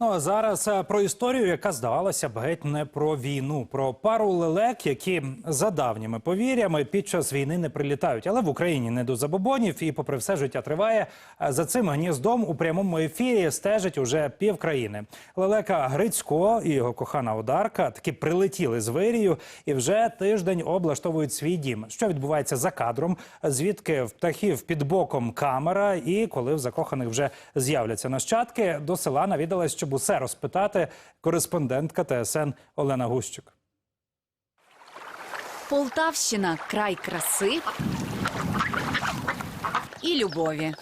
Ну а зараз е, про історію, яка здавалося б геть не про війну, про пару лелек, які за давніми повір'ями під час війни не прилітають. Але в Україні не до забобонів, і попри все життя триває. Е, За цим гніздом у прямому ефірі стежить уже півкраїни. Лелека Грицько і його кохана Одарка таки прилетіли з вирію і вже тиждень облаштовують свій дім. Що відбувається за кадром? Звідки в птахів під боком камера, і коли в закоханих вже з'являться нащадки, до села навідалась, щоб усе розпитати кореспондентка ТСН Олена Гущик. Полтавщина край краси і любові.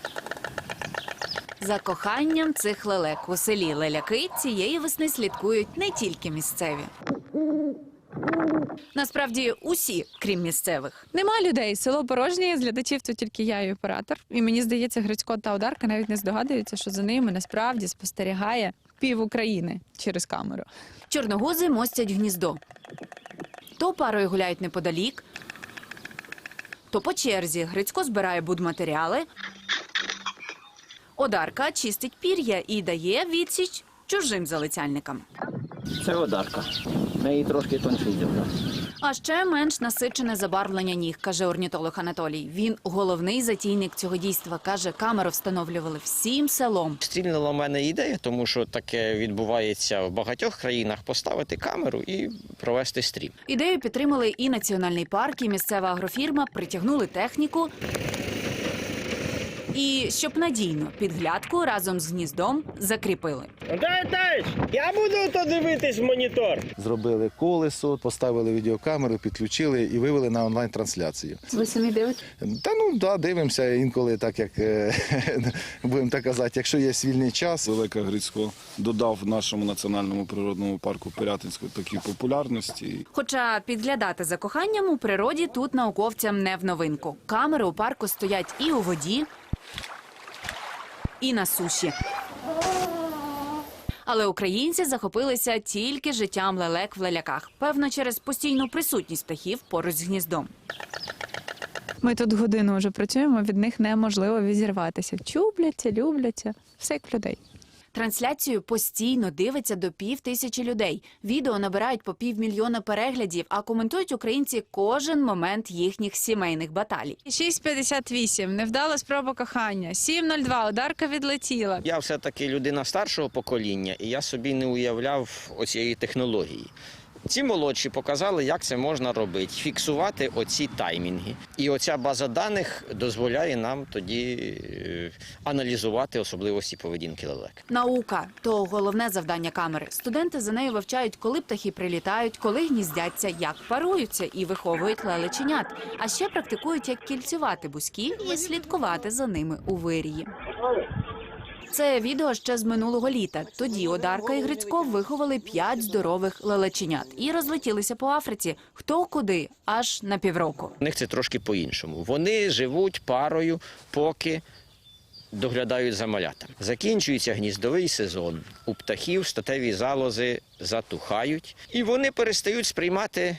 За коханням цих лелек у селі Леляки цієї весни слідкують не тільки місцеві. Насправді усі, крім місцевих. Нема людей. Село порожнє, з глядачів тут тільки я і оператор. І мені здається, Грицько та Одарка навіть не здогадуються, що за ними насправді спостерігає пів України через камеру. Чорногузи мостять гніздо. То парою гуляють неподалік, то по черзі Грицько збирає будматеріали, Одарка чистить пір'я і дає відсіч чужим залицяльникам. Це одарка. Неї трошки тонший дзьобок. А ще менш насичене забарвлення ніг, каже орнітолог Анатолій. Він головний затійник цього дійства. каже, камеру встановлювали всім селом. Стрільнула в мене ідея, тому що таке відбувається в багатьох країнах. Поставити камеру і провести стрім. Ідею підтримали і національний парк, і місцева агрофірма, притягнули техніку. І щоб надійно підглядку разом з гніздом закріпили. Дай, дай, я буду то дивитись в монітор. Зробили колесо, поставили відеокамеру, підключили і вивели на онлайн-трансляцію. Ви самі дивитесь? Та ну да, дивимося інколи, так як е, будемо так казати, якщо є вільний час. Велика Грицько додав нашому національному природному парку Пирятинську такі популярності. Хоча підглядати за коханням у природі тут науковцям не в новинку. Камери у парку стоять і у воді, і на суші. Але українці захопилися тільки життям лелек в леляках. Певно, через постійну присутність птахів поруч з гніздом. Ми тут годину вже працюємо, від них неможливо відірватися. Чубляться, любляться, все як людей. Трансляцію постійно дивиться до пів тисячі людей. Відео набирають по півмільйона переглядів, а коментують українці кожен момент їхніх сімейних баталій. 6.58, невдала спроба кохання. 7.02, Одарка відлетіла. Я все-таки людина старшого покоління, і я собі не уявляв оцієї технології. Ці молодші показали, як це можна робити, фіксувати оці таймінги. І оця база даних дозволяє нам тоді е, аналізувати особливості поведінки лелек. Наука то головне завдання камери. Студенти за нею вивчають, коли птахи прилітають, коли гніздяться, як паруються і виховують лелеченят. А ще практикують, як кільцювати бузьків і слідкувати за ними у вирії. Це відео ще з минулого літа. Тоді Одарка і Грицько виховали п'ять здорових лелеченят і розлетілися по Африці. Хто куди, аж на півроку. У них це трошки по-іншому. Вони живуть парою, поки доглядають за малятами. Закінчується гніздовий сезон. У птахів статеві залози затухають, і вони перестають сприймати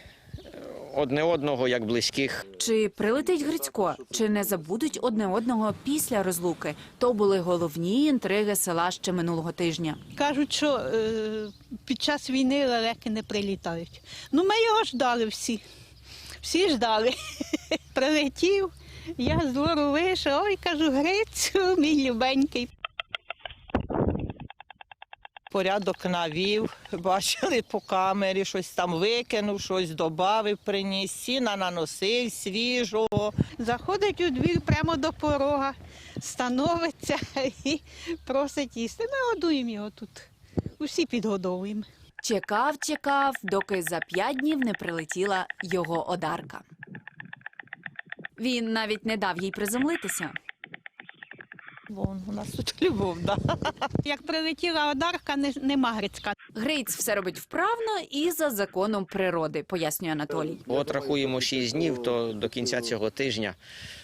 одне одного як близьких. Чи прилетить Грицько, чи не забудуть одне одного після розлуки? То були головні інтриги села ще минулого тижня. Кажуть, що е, під час війни лелеки не прилітають. Ну, ми його ждали всі. Всі ждали. Прилетів, я з двору вийшов, ой, кажу, Грицю, мій любенький. Порядок навів, бачили по камері, щось там викинув, щось додав, приніс, сіна наносив свіжого. Заходить у двір прямо до порога, становиться і просить їсти. Ми годуємо його тут. Усі підгодовуємо. Чекав, чекав, доки за п'ять днів не прилетіла його одарка. Він навіть не дав їй приземлитися. Вон, у нас тут любов, да. Як прилетіла одарка, не- нема Грицька. Гриць все робить вправно і за законом природи, пояснює Анатолій. От рахуємо 6 днів, то до кінця цього тижня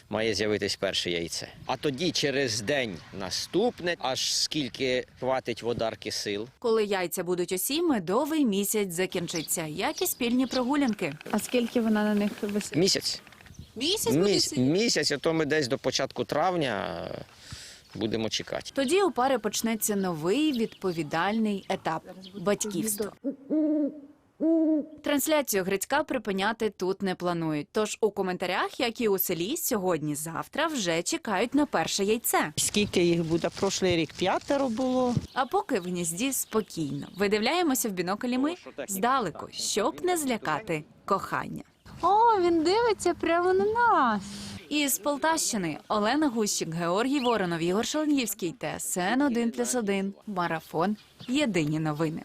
має з'явитись перше яйце. А тоді через день наступне, аж скільки хватить водарки сил. Коли яйця будуть усі, медовий місяць закінчиться, як і спільні прогулянки. А скільки вона на них висить? Місяць. Місяць Міс, місяць, а то ми десь до початку травня Будемо чекати. Тоді у пари почнеться новий відповідальний етап батьківство. Трансляцію Грицька припиняти тут не планують. Тож у коментарях, як і у селі, сьогодні-завтра вже чекають на перше яйце. Скільки їх буде? Прошлий рік п'ятеро було. А поки в гнізді спокійно. Видивляємося в біноклі ми здалеку, щоб не злякати кохання. О, він дивиться прямо на нас. Із Полтавщини Олена Гущик, Георгій Воронов, Ігор Шаленівський, ТСН 1+,1, Марафон. Єдині новини.